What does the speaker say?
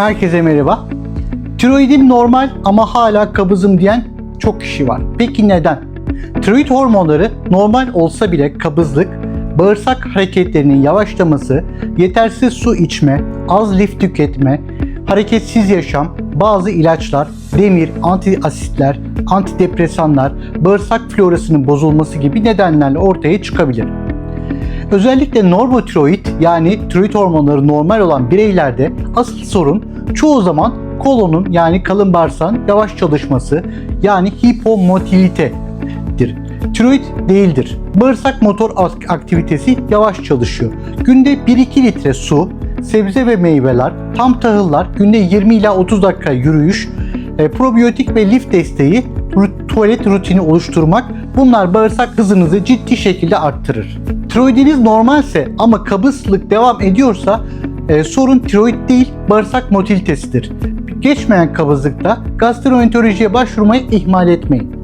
Herkese merhaba. Tiroidim normal ama hala kabızım diyen çok kişi var. Peki neden? Tiroid hormonları normal olsa bile kabızlık, bağırsak hareketlerinin yavaşlaması, yetersiz su içme, az lif tüketme, hareketsiz yaşam, bazı ilaçlar, demir, antiasitler, antidepresanlar, bağırsak florasının bozulması gibi nedenlerle ortaya çıkabilir. Özellikle normotiroid yani tiroid hormonları normal olan bireylerde asıl sorun çoğu zaman kolonun yani kalın bağırsağın yavaş çalışması yani hipomotilitedir. Tiroid değildir. Bağırsak motor ak- aktivitesi yavaş çalışıyor. Günde 1-2 litre su, sebze ve meyveler, tam tahıllar, günde 20 ila 30 dakika yürüyüş, e, probiyotik ve lif desteği, tuvalet rutini oluşturmak bunlar bağırsak hızınızı ciddi şekilde arttırır. Tiroidiniz normalse ama kabızlık devam ediyorsa e, sorun tiroid değil bağırsak motilitesidir. Geçmeyen kabızlıkta gastroenterolojiye başvurmayı ihmal etmeyin.